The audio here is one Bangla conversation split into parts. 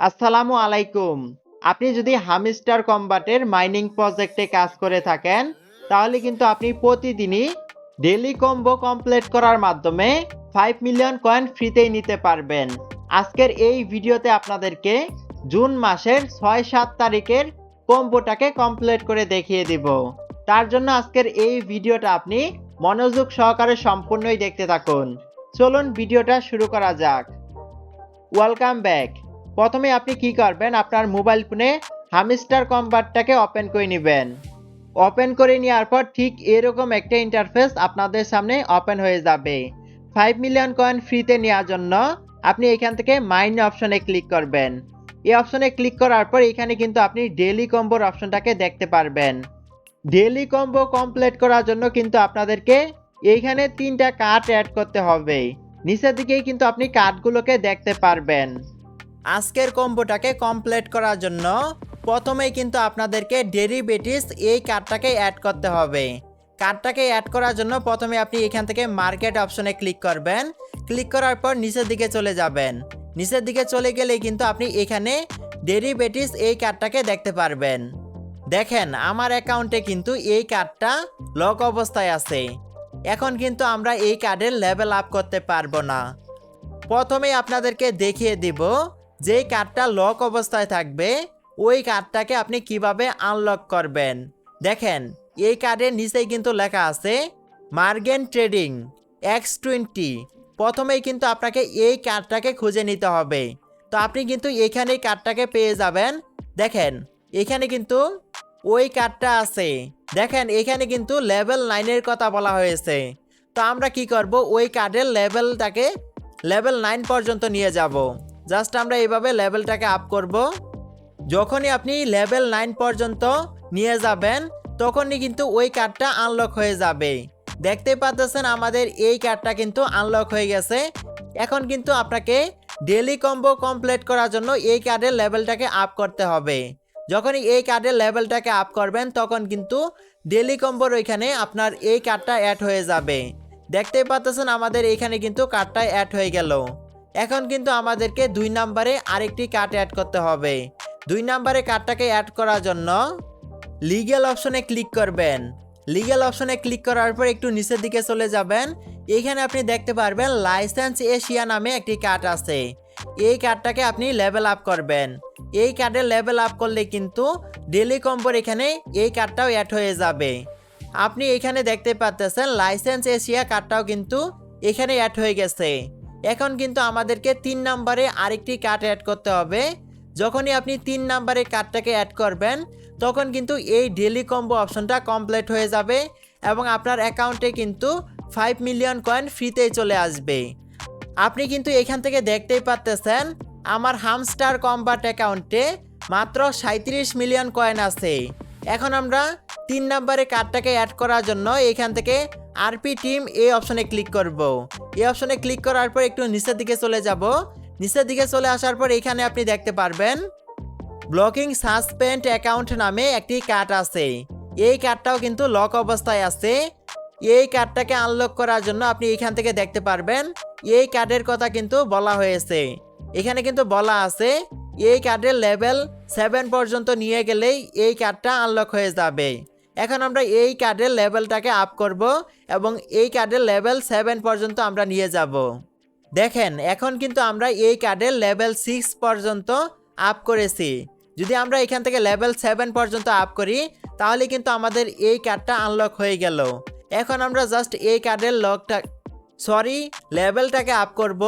আসসালামু আলাইকুম। আপনি যদি হামিস্টার কম্বাটের মাইনিং প্রজেক্টে কাজ করে থাকেন, তাহলে কিন্তু আপনি প্রতিদিনই ডেলি কম্বো কমপ্লিট করার মাধ্যমে ফাইভ মিলিয়ন কয়েন ফ্রিতেই নিতে পারবেন। আজকের এই ভিডিওতে আপনাদেরকে জুন মাসের ছয় সাত তারিখের কম্বোটাকে কমপ্লিট করে দেখিয়ে দিব। তার জন্য আজকের এই ভিডিওটা আপনি মনোযোগ সহকারে সম্পূর্ণই দেখতে থাকুন। চলুন ভিডিওটা শুরু করা যাক। Welcome back. প্রথমে আপনি কি করবেন? আপনার মোবাইল ফোনে হামিস্টার কম্বারটাকে ওপেন করে নেবেন। ওপেন করে নেওয়ার পর ঠিক এরকম একটা ইন্টারফেস আপনাদের সামনে ওপেন হয়ে যাবে। ফাইভ মিলিয়ন কয়েন ফ্রিতে নেওয়ার জন্য আপনি এখান থেকে মাইন অপশনে ক্লিক করবেন। এই অপশনে ক্লিক করার পর এখানে কিন্তু আপনি ডেলি কম্বোর অপশনটাকে দেখতে পারবেন। ডেলি কম্বো কমপ্লিট করার জন্য কিন্তু আপনাদেরকে এইখানে তিনটা কার্ড অ্যাড করতে হবে। নিচের দিকেই কিন্তু আপনি কার্ডগুলোকে দেখতে পারবেন। আজকের কম্বোটাকে কমপ্লিট করার জন্য প্রথমেই কিন্তু আপনাদেরকে ডেরিভেটিভস এই কার্ডটাকে অ্যাড করতে হবে। কার্ডটাকে অ্যাড করার জন্য প্রথমে আপনি এখান থেকে মার্কেট অপশনে ক্লিক করবেন। ক্লিক করার পর নিচের দিকে চলে যাবেন। নিচের দিকে চলে গেলেই কিন্তু আপনি এখানে ডেরিভেটিভস এই কার্ডটাকে দেখতে পারবেন। দেখেন, আমার অ্যাকাউন্টে কিন্তু এই কার্ডটা লক অবস্থায় আছে। এখন কিন্তু আমরা এই কার্ডের লেভেল আপ করতে পারব না। প্রথমে আপনাদেরকে দেখিয়ে দিব যে কার্ডটা লক অবস্থায় থাকবে, ওই কার্ডটাকে আপনি কীভাবে আনলক করবেন? দেখেন, এই কার্ডের নিচেই কিন্তু লেখা আছে মার্গেন ট্রেডিং এক্স টোয়েন্টি প্রথমেই কিন্তু আপনাকে এই কার্ডটাকে খুঁজে নিতে হবে। তো আপনি কিন্তু এখানেই কার্ডটাকে পেয়ে যাবেন। দেখেন, এখানে কিন্তু ওই কার্ডটা আছে। দেখেন, এখানে কিন্তু লেভেল নাইনের কথা বলা হয়েছে। তো আমরা কি করব? ওই কার্ডের লেভেলটাকে লেভেল নাইন পর্যন্ত নিয়ে যাব। জাস্ট আমরা এইভাবে লেভেলটাকে আপ করব। যখনই আপনি লেভেল নাইন পর্যন্ত নিয়ে যাবেন, তখনই কিন্তু ওই কার্ডটা আনলক হয়ে যাবে। দেখতে পাচ্ছেন আমাদের এই কার্ডটা কিন্তু আনলক হয়ে গেছে। এখন কিন্তু আপনাকে ডেলি কম্বো কমপ্লিট করার জন্য এই কার্ডের লেভেলটাকে আপ করতে হবে। যখনই এই কার্ডের লেভেলটাকে আপ করবেন, তখন কিন্তু ডেলি কম্বোর ওইখানে আপনার এই কার্ডটা অ্যাড হয়ে যাবে। দেখতেই পাচ্ছেন আমাদের এখানে কিন্তু কার্ডটা অ্যাড হয়ে গেল। এখন কিন্তু আমাদেরকে দুই নাম্বারে আরেকটি কার্ড অ্যাড করতে হবে। দুই নাম্বারে কার্ডটাকে অ্যাড করার জন্য লিগ্যাল অপশনে ক্লিক করবেন। লিগ্যাল অপশনে ক্লিক করার পর একটু নিচের দিকে চলে যাবেন। এখানে আপনি দেখতে পারবেন লাইসেন্স এশিয়া নামে একটি কার্ড আছে। এই কার্ডটাকে আপনি লেভেল আপ করবেন। এই কার্ডের লেভেল আপ করলে কিন্তু ডেলি কম্পোর এখানে এই কার্ডটাও অ্যাড হয়ে যাবে। আপনি এখানে দেখতে পাচ্ছেন লাইসেন্স এশিয়া কার্ডটাও কিন্তু এখানে অ্যাড হয়ে গেছে। এখন কিন্তু আমাদেরকে তিন নম্বরে আরেকটি কার্ড অ্যাড করতে হবে। যখনই আপনি তিন নম্বরে কার্ডটাকে অ্যাড করবেন, তখন কিন্তু এই ডেলি কম্বো অপশনটা কমপ্লিট হয়ে যাবে এবং আপনার অ্যাকাউন্টে কিন্তু ফাইভ মিলিয়ন কয়েন ফ্রিতেই চলে আসবে। আপনি কিন্তু এখান থেকে দেখতেই পাচ্তেছেন আমার হামস্টার কম্বাট অ্যাকাউন্টে মাত্র সাঁত্রিশ মিলিয়ন কয়েন আছে। এখন আমরা তিন নম্বরে কার্ডটাকে অ্যাড করার জন্য এখান থেকে আরপি টিম এই অপশনে ক্লিক করব। এই অপশনে ক্লিক করার পর একটু নিচের দিকে চলে যাব। নিচের দিকে চলে আসার পর এখানে আপনি দেখতে পারবেন, ব্লকিং সাসপেন্ড অ্যাকাউন্ট নামে একটি কার্ড আছে। এই কার্ডটাও কিন্তু লক অবস্থায় আছে। এই কার্ডটাকে আনলক করার জন্য আপনি এখান থেকে দেখতে পারবেন, এই কার্ডের কথা কিন্তু বলা হয়েছে। এখানে কিন্তু বলা আছে, এই কার্ডের লেভেল সেভেন পর্যন্ত নিয়ে গেলেই এই কার্ডটা আনলক হয়ে যাবে। এখন আমরা এই কার্ডের লেভেলটাকে আপ করব এবং এই কার্ডের লেভেল সেভেন পর্যন্ত আমরা নিয়ে যাব। দেখেন, এখন কিন্তু আমরা এই কার্ডের লেভেল সিক্স পর্যন্ত আপ করেছি। যদি আমরা এখান থেকে লেভেল সেভেন পর্যন্ত আপ করি, তাহলে কিন্তু আমাদের এই কার্ডটা আনলক হয়ে গেল। এখন আমরা জাস্ট এই কার্ডের লকটা সরি লেভেলটাকে আপ করব।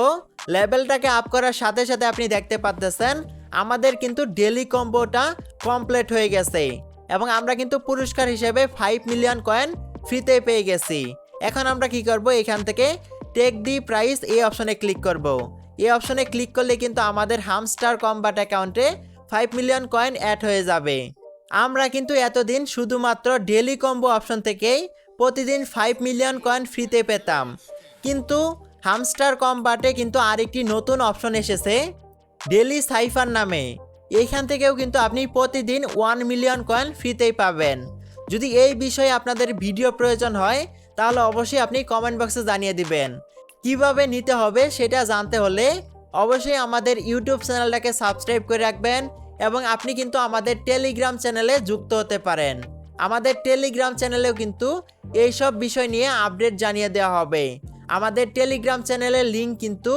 লেভেলটাকে আপ করার সাথে সাথে আপনি দেখতে পাচ্তেছেন আমাদের কিন্তু ডেলি কম্বোটা কমপ্লিট হয়ে গেছে। এবং আমরা কিন্তু পুরস্কার হিসেবে ফাইভ মিলিয়ন কয়েন ফ্রিতে পেয়ে গেছি। এখন আমরা কি করব? এখান থেকে টেক দি প্রাইস এই অপশনে ক্লিক করব। এই অপশনে ক্লিক করলে কিন্তু আমাদের হামস্টার কম্বাট অ্যাকাউন্টে ফাইভ মিলিয়ন কয়েন অ্যাড হয়ে যাবে। আমরা কিন্তু এতদিন শুধুমাত্র ডেলি কম্বো অপশন থেকেই প্রতিদিন ফাইভ মিলিয়ন কয়েন ফ্রিতে পেতাম। কিন্তু হামস্টার কম্বাটে কিন্তু আরেকটি নতুন অপশন এসেছে ডেলি সাইফার নামে। এইখান থেকেও কিন্তু আপনি প্রতিদিন ওয়ান মিলিয়ন কয়েন ফ্রিতেই পাবেন। যদি এই বিষয়ে আপনাদের ভিডিও প্রয়োজন হয়, তাহলে অবশ্যই আপনি কমেন্ট বক্সে জানিয়ে দিবেন। কীভাবে নিতে হবে সেটা জানতে হলে অবশ্যই আমাদের ইউটিউব চ্যানেলটাকে সাবস্ক্রাইব করে রাখবেন এবং আপনি কিন্তু আমাদের টেলিগ্রাম চ্যানেলে যুক্ত হতে পারেন। আমাদের টেলিগ্রাম চ্যানেলেও কিন্তু এইসব বিষয় নিয়ে আপডেট জানিয়ে দেওয়া হবে। আমাদের টেলিগ্রাম চ্যানেলের লিঙ্ক কিন্তু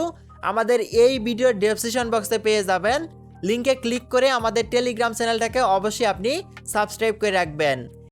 আমাদের এই ভিডিওর ডেসক্রিপশন বক্সে পেয়ে যাবেন। লিঙ্কে ক্লিক করে আমাদের টেলিগ্রাম চ্যানেলটাকে অবশ্যই আপনি সাবস্ক্রাইব করে রাখবেন।